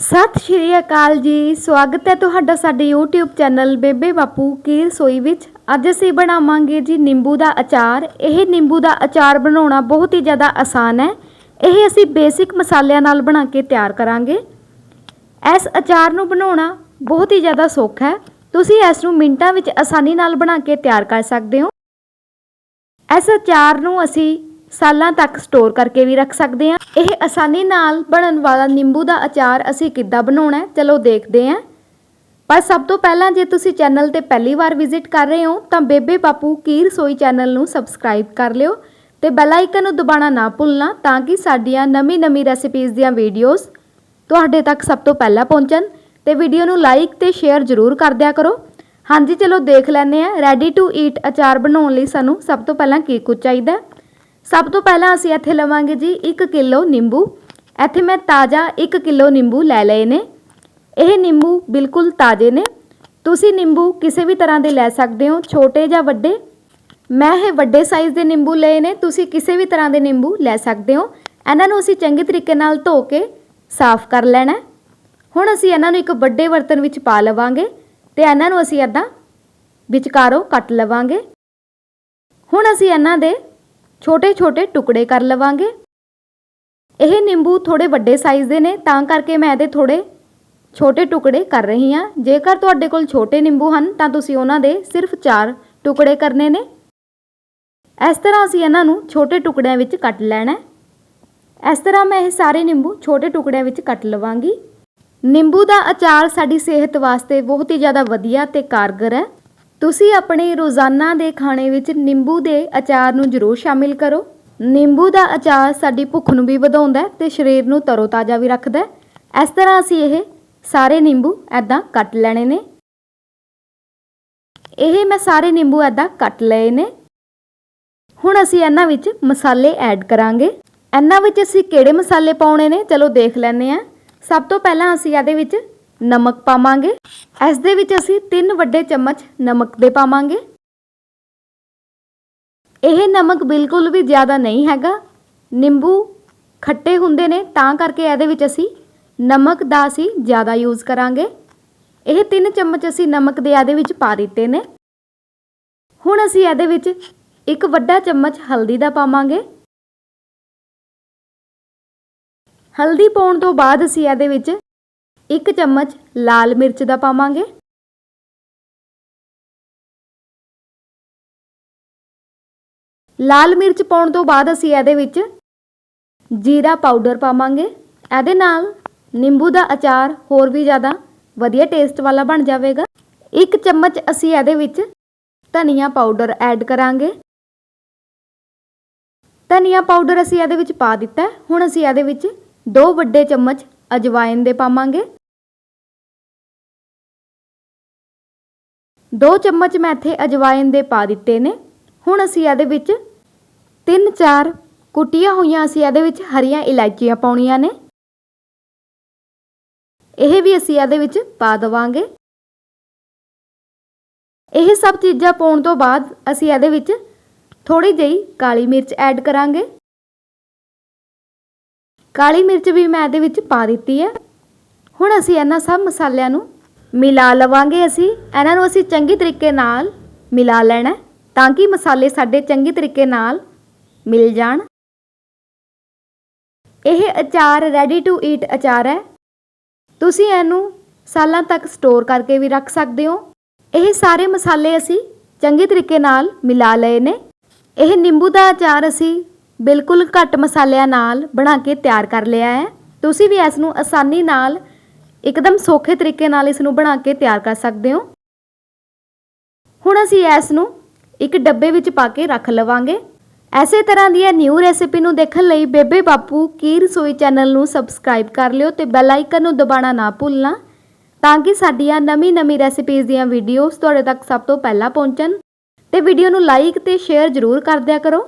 ਸਤਿ ਸ਼੍ਰੀ ਅਕਾਲ ਜੀ। ਸਵਾਗਤ ਹੈ ਤੁਹਾਡਾ ਸਾਡੇ YouTube ਚੈਨਲ ਬੇਬੇ ਬਾਪੂ ਕੀ ਰਸੋਈ ਵਿੱਚ। ਅੱਜ ਅਸੀਂ ਬਣਾਵਾਂਗੇ ਜੀ ਨਿੰਬੂ ਦਾ ਅਚਾਰ। ਇਹ ਨਿੰਬੂ ਦਾ ਅਚਾਰ ਬਣਾਉਣਾ ਬਹੁਤ ਹੀ ਜ਼ਿਆਦਾ ਆਸਾਨ ਹੈ। ਇਹ ਅਸੀਂ ਬੇਸਿਕ ਮਸਾਲਿਆਂ ਨਾਲ ਬਣਾ ਕੇ ਤਿਆਰ ਕਰਾਂਗੇ। ਇਸ ਅਚਾਰ ਨੂੰ ਬਣਾਉਣਾ ਬਹੁਤ ਹੀ ਜ਼ਿਆਦਾ ਸੌਖਾ ਹੈ। ਤੁਸੀਂ ਇਸ ਨੂੰ ਮਿੰਟਾਂ ਵਿੱਚ ਆਸਾਨੀ ਨਾਲ ਬਣਾ ਕੇ ਤਿਆਰ ਕਰ ਸਕਦੇ ਹੋ। ਇਸ ਅਚਾਰ ਨੂੰ ਅਸੀਂ ਸਾਲਾਂ ਤੱਕ ਸਟੋਰ ਕਰਕੇ ਵੀ ਰੱਖ ਸਕਦੇ ਹਾਂ। ਇਹ ਆਸਾਨੀ ਨਾਲ ਬਣਨ ਵਾਲਾ ਨਿੰਬੂ ਦਾ ਅਚਾਰ ਅਸੀਂ ਕਿੱਦਾਂ ਬਣਾਉਣਾ ਹੈ, ਚਲੋ ਦੇਖਦੇ ਹਾਂ। ਪਰ ਸਭ ਤੋਂ ਪਹਿਲਾਂ ਜੇ ਤੁਸੀਂ ਚੈਨਲ ਤੇ ਪਹਿਲੀ ਵਾਰ ਵਿਜ਼ਿਟ ਕਰ ਰਹੇ ਹੋ, ਤਾਂ ਬੇਬੇ ਬਾਪੂ ਕੀ ਰਸੋਈ ਚੈਨਲ ਨੂੰ ਸਬਸਕ੍ਰਾਈਬ ਕਰ ਲਿਓ ਤੇ ਬੈਲ ਆਈਕਨ ਨੂੰ ਦਬਾਉਣਾ ਨਾ ਭੁੱਲਣਾ ਤਾਂ ਕਿ ਸਾਡੀਆਂ ਨਵੀਂ-ਨਵੀਂ ਰੈਸਿਪੀਜ਼ ਦੀਆਂ ਵੀਡੀਓਜ਼ ਤੁਹਾਡੇ ਤੱਕ ਸਭ ਤੋਂ ਪਹਿਲਾਂ ਪਹੁੰਚਣ ਤੇ ਵੀਡੀਓ ਨੂੰ ਲਾਈਕ ਤੇ ਸ਼ੇਅਰ ਜ਼ਰੂਰ ਕਰ ਦਿਆ ਕਰੋ। ਹਾਂਜੀ, ਚਲੋ ਦੇਖ ਲੈਂਦੇ ਆ ਰੈਡੀ ਟੂ ਈਟ ਅਚਾਰ ਬਣਾਉਣ ਲਈ ਸਾਨੂੰ ਸਭ ਤੋਂ ਪਹਿਲਾਂ ਕੀ ਕੁਝ ਚਾਹੀਦਾ ਸਭ ਤੋਂ ਪਹਿਲਾਂ ਅਸੀਂ ਇੱਥੇ ਲਵਾਂਗੇ ਜੀ 1 ਕਿਲੋ ਨਿੰਬੂ। ਇੱਥੇ ਮੈਂ ਤਾਜ਼ਾ 1 ਕਿਲੋ ਨਿੰਬੂ ਲੈ ਲਏ ਨੇ। ਇਹ ਨਿੰਬੂ ਬਿਲਕੁਲ ਤਾਜ਼ੇ ਨੇ। ਤੁਸੀਂ ਨਿੰਬੂ ਕਿਸੇ ਵੀ ਤਰ੍ਹਾਂ ਦੇ ਲੈ ਸਕਦੇ ਹੋ, ਛੋਟੇ ਜਾਂ ਵੱਡੇ। ਮੈਂ ਇਹ ਵੱਡੇ ਸਾਈਜ਼ ਦੇ ਨਿੰਬੂ ਲਏ ਨੇ, ਤੁਸੀਂ ਕਿਸੇ ਵੀ ਤਰ੍ਹਾਂ ਦੇ ਨਿੰਬੂ ਲੈ ਸਕਦੇ ਹੋ। ਇਹਨਾਂ ਨੂੰ ਅਸੀਂ ਚੰਗੇ ਤਰੀਕੇ ਨਾਲ ਧੋ ਕੇ ਸਾਫ਼ ਕਰ ਲੈਣਾ ਹੁਣ ਅਸੀਂ ਇਹਨਾਂ ਨੂੰ ਇੱਕ ਵੱਡੇ ਬਰਤਨ ਵਿੱਚ ਪਾ ਲਵਾਂਗੇ ਤੇ ਇਹਨਾਂ ਨੂੰ ਅਸੀਂ ਇੱਦਾਂ ਵਿਚਕਾਰੋਂ ਕੱਟ ਲਵਾਂਗੇ। ਹੁਣ ਅਸੀਂ ਇਹਨਾਂ ਦੇ ਛੋਟੇ-ਛੋਟੇ ਟੁਕੜੇ ਕਰ ਲਵਾਂਗੇ। ਇਹ ਨਿੰਬੂ ਥੋੜੇ ਵੱਡੇ ਸਾਈਜ਼ ਦੇ ਨੇ, ਤਾਂ ਕਰਕੇ ਮੈਂ ਇਹਦੇ ਥੋੜੇ ਛੋਟੇ ਟੁਕੜੇ ਕਰ ਰਹੀ ਹਾਂ। ਜੇਕਰ ਤੁਹਾਡੇ ਕੋਲ ਛੋਟੇ ਨਿੰਬੂ ਹਨ, ਤਾਂ ਤੁਸੀਂ ਉਹਨਾਂ ਦੇ ਸਿਰਫ 4 ਟੁਕੜੇ ਕਰਨੇ ਨੇ। ਇਸ ਤਰ੍ਹਾਂ ਅਸੀਂ ਇਹਨਾਂ ਨੂੰ ਛੋਟੇ ਟੁਕੜਿਆਂ ਵਿੱਚ ਕੱਟ ਲੈਣਾ ਹੈ। ਇਸ ਤਰ੍ਹਾਂ ਮੈਂ ਇਹ ਸਾਰੇ ਨਿੰਬੂ ਛੋਟੇ ਟੁਕੜਿਆਂ ਵਿੱਚ ਕੱਟ ਲਵਾਂਗੀ। ਨਿੰਬੂ ਦਾ ਅਚਾਰ ਸਾਡੀ ਸਿਹਤ ਵਾਸਤੇ ਬਹੁਤ ਹੀ ਜ਼ਿਆਦਾ ਵਧੀਆ ਤੇ ਕਾਰਗਰ ਹੈ। ਤੁਸੀਂ ਆਪਣੇ ਰੋਜ਼ਾਨਾ ਦੇ ਖਾਣੇ ਵਿੱਚ ਨਿੰਬੂ ਦੇ ਅਚਾਰ ਨੂੰ ਜ਼ਰੂਰ ਸ਼ਾਮਿਲ ਕਰੋ। ਨਿੰਬੂ ਦਾ ਅਚਾਰ ਸਾਡੀ ਭੁੱਖ ਨੂੰ ਵੀ ਵਧਾਉਂਦਾ ਹੈ ਤੇ ਸਰੀਰ ਨੂੰ ਤਰੋਤਾਜ਼ਾ ਵੀ ਰੱਖਦਾ ਹੈ। ਇਸ ਤਰ੍ਹਾਂ ਅਸੀਂ ਇਹ ਸਾਰੇ ਨਿੰਬੂ ਐਦਾਂ ਕੱਟ ਲੈਣੇ ਨੇ। ਇਹ ਮੈਂ ਸਾਰੇ ਨਿੰਬੂ ਐਦਾਂ ਕੱਟ ਲਏ ਨੇ। ਹੁਣ ਅਸੀਂ ਇਹਨਾਂ ਵਿੱਚ ਮਸਾਲੇ ਐਡ ਕਰਾਂਗੇ। ਇਹਨਾਂ ਵਿੱਚ ਅਸੀਂ ਕਿਹੜੇ ਮਸਾਲੇ ਪਾਉਣੇ ਨੇ? ਚਲੋ ਦੇਖ ਲੈਂਦੇ ਹਾਂ। ਸਭ ਤੋਂ ਪਹਿਲਾਂ ਅਸੀਂ ਇਹਦੇ ਵਿੱਚ ਨਮਕ ਪਾਵਾਂਗੇ। ਇਸ ਦੇ ਵਿੱਚ ਅਸੀਂ 3 ਵੱਡੇ ਚਮਚ ਨਮਕ ਦੇ ਪਾਵਾਂਗੇ। ਇਹ ਨਮਕ ਬਿਲਕੁਲ ਵੀ ਜ਼ਿਆਦਾ ਨਹੀਂ ਹੈਗਾ। ਨਿੰਬੂ ਖੱਟੇ ਹੁੰਦੇ ਨੇ, ਤਾਂ ਕਰਕੇ ਇਹਦੇ ਵਿੱਚ ਅਸੀਂ ਨਮਕ ਦਾ ਅਸੀਂ ਜ਼ਿਆਦਾ ਯੂਜ਼ ਕਰਾਂਗੇ। ਇਹ 3 ਚਮਚ ਅਸੀਂ ਨਮਕ ਦੇ ਇਹਦੇ ਵਿੱਚ ਪਾ ਦਿੱਤੇ ਨੇ। ਹੁਣ ਅਸੀਂ ਇਹਦੇ ਵਿੱਚ ਇੱਕ ਵੱਡਾ ਚਮਚ ਹਲਦੀ ਦਾ ਪਾਵਾਂਗੇ। ਹਲਦੀ ਪਾਉਣ ਤੋਂ ਬਾਅਦ ਅਸੀਂ ਇਹਦੇ ਵਿੱਚ ਇੱਕ ਚਮਚ ਲਾਲ ਮਿਰਚ ਦਾ ਪਾਵਾਂਗੇ। ਲਾਲ ਮਿਰਚ ਪਾਉਣ ਤੋਂ ਬਾਅਦ ਅਸੀਂ ਇਹਦੇ ਵਿੱਚ ਜੀਰਾ ਪਾਊਡਰ ਪਾਵਾਂਗੇ। ਇਹਦੇ ਨਾਲ ਨਿੰਬੂ ਦਾ ਅਚਾਰ ਹੋਰ ਵੀ ਜ਼ਿਆਦਾ ਵਧੀਆ ਟੇਸਟ ਵਾਲਾ ਬਣ ਜਾਵੇਗਾ। ਇੱਕ ਚਮਚ ਅਸੀਂ ਇਹਦੇ ਵਿੱਚ ਧਨੀਆ ਪਾਊਡਰ ਐਡ ਕਰਾਂਗੇ। ਧਨੀਆ ਪਾਊਡਰ ਅਸੀਂ ਇਹਦੇ ਵਿੱਚ ਪਾ ਦਿੱਤਾ। ਹੁਣ ਅਸੀਂ ਇਹਦੇ ਵਿੱਚ ਦੋ ਵੱਡੇ ਚਮਚ ਅਜਵਾਇਨ ਦੇ ਪਾਵਾਂਗੇ। ਦੋ ਚਮਚ ਮੈਂ ਇੱਥੇ ਅਜਵਾਇਨ ਦੇ ਪਾ ਦਿੱਤੇ ਨੇ। ਹੁਣ ਅਸੀਂ ਇਹਦੇ ਵਿੱਚ ਤਿੰਨ ਚਾਰ ਕੁੱਟੀਆਂ ਹੋਈਆਂ, ਅਸੀਂ ਇਹਦੇ ਵਿੱਚ ਹਰੀਆਂ ਇਲਾਇਚੀਆਂ ਪਾਉਣੀਆਂ ਨੇ। ਇਹ ਵੀ ਅਸੀਂ ਇਹਦੇ ਵਿੱਚ ਪਾ ਦਵਾਂਗੇ। ਇਹ ਸਭ ਚੀਜ਼ਾਂ ਪਾਉਣ ਤੋਂ ਬਾਅਦ ਅਸੀਂ ਇਹਦੇ ਵਿੱਚ ਥੋੜੀ ਜਿਹੀ ਕਾਲੀ ਮਿਰਚ ਐਡ ਕਰਾਂਗੇ। ਕਾਲੀ ਮਿਰਚ ਵੀ ਮੈਂ ਇਹਦੇ ਵਿੱਚ ਪਾ ਦਿੱਤੀ ਹੈ। ਹੁਣ ਅਸੀਂ ਇਹਨਾਂ ਸਭ ਮਸਾਲਿਆਂ ਨੂੰ ਮਿਲਾ ਲਵਾਂਗੇ ਅਸੀਂ। ਇਹਨਾਂ ਨੂੰ ਅਸੀਂ ਚੰਗੀ ਤਰੀਕੇ ਨਾਲ ਮਿਲਾ ਲੈਣਾ ਤਾਂ ਕਿ ਮਸਾਲੇ ਸਾਡੇ ਚੰਗੀ ਤਰੀਕੇ ਨਾਲ ਮਿਲ ਜਾਣ। ਇਹ ਅਚਾਰ ਰੈਡੀ ਟੂ ਈਟ ਅਚਾਰ ਹੈ। ਤੁਸੀਂ ਇਹਨੂੰ ਸਾਲਾਂ ਤੱਕ ਸਟੋਰ ਕਰਕੇ ਵੀ ਰੱਖ ਸਕਦੇ ਹੋ। ਇਹ ਸਾਰੇ ਮਸਾਲੇ ਅਸੀਂ ਚੰਗੇ ਤਰੀਕੇ ਨਾਲ ਮਿਲਾ ਲਏ ਨੇ। ਇਹ ਨਿੰਬੂ ਦਾ ਅਚਾਰ ਅਸੀਂ ਬਿਲਕੁਲ ਘੱਟ ਮਸਾਲਿਆਂ ਨਾਲ ਬਣਾ ਕੇ ਤਿਆਰ ਕਰ ਲਿਆ ਹੈ। ਤੁਸੀਂ ਵੀ ਇਸ ਨੂੰ ਆਸਾਨੀ ਨਾਲ ਇੱਕਦਮ ਸੌਖੇ ਤਰੀਕੇ ਨਾਲ ਇਸ ਨੂੰ ਬਣਾ ਕੇ ਤਿਆਰ ਕਰ ਸਕਦੇ ਹੋ। ਹੁਣ ਅਸੀਂ ਇਸ ਨੂੰ ਇੱਕ ਡੱਬੇ ਵਿੱਚ ਪਾ ਕੇ ਰੱਖ ਲਵਾਂਗੇ। ਐਸੇ ਤਰ੍ਹਾਂ ਦੀਆਂ ਨਿਊ ਰੈਸਿਪੀ ਨੂੰ ਦੇਖਣ ਲਈ ਬੇਬੇ ਬਾਪੂ ਕੀ ਰਸੋਈ ਚੈਨਲ ਨੂੰ ਸਬਸਕ੍ਰਾਈਬ ਕਰ ਲਿਓ ਤੇ ਬੈਲ ਆਈਕਨ ਨੂੰ ਦਬਾਉਣਾ ਨਾ ਭੁੱਲਣਾ ਤਾਂ ਕਿ ਸਾਡੀਆਂ ਨਵੀਂ-ਨਵੀਂ ਰੈਸਿਪੀਜ਼ ਦੀਆਂ ਵੀਡੀਓਜ਼ ਤੁਹਾਡੇ ਤੱਕ ਸਭ ਤੋਂ ਪਹਿਲਾਂ ਪਹੁੰਚਣ। ਤੇ ਵੀਡੀਓ ਨੂੰ ਲਾਈਕ ਤੇ ਸ਼ੇਅਰ ਜ਼ਰੂਰ ਕਰ ਦਿਆ ਕਰੋ।